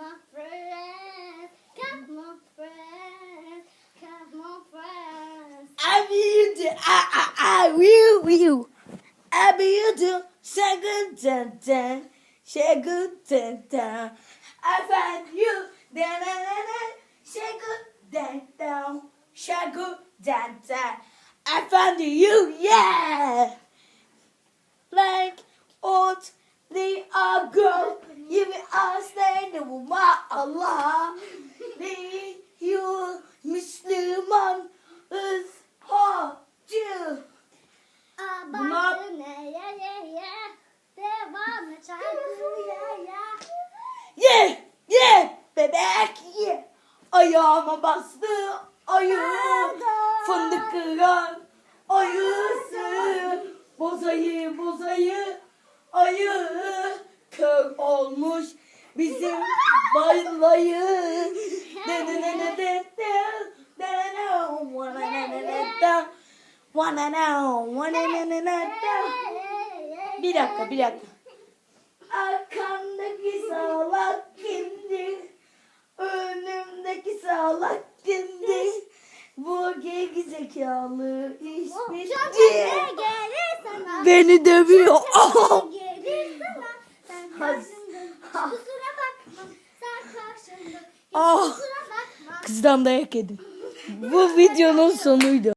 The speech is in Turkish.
on, friends. Come on, friends. Come on, friends. I do, I, I, I will, will. I will do, shaggy dun dun, shaggy dun dun. I find you, dun dun dun dun, shaggy dun dun, shaggy dun dun. I found you, yeah. Ye ye. Bebek ye. Ayağıma bastı ayı. Fındık kıran ayısı. Bozayı bozayı ayı. Kör olmuş bizim baylayı. De de de de de de. Bir dakika, bir dakika. Sana? Sen Has- karşımda. Kusura bakma. Sen karşımda. Hiç Ah. Kızdan dayak yedim. Bu videonun sonuydu.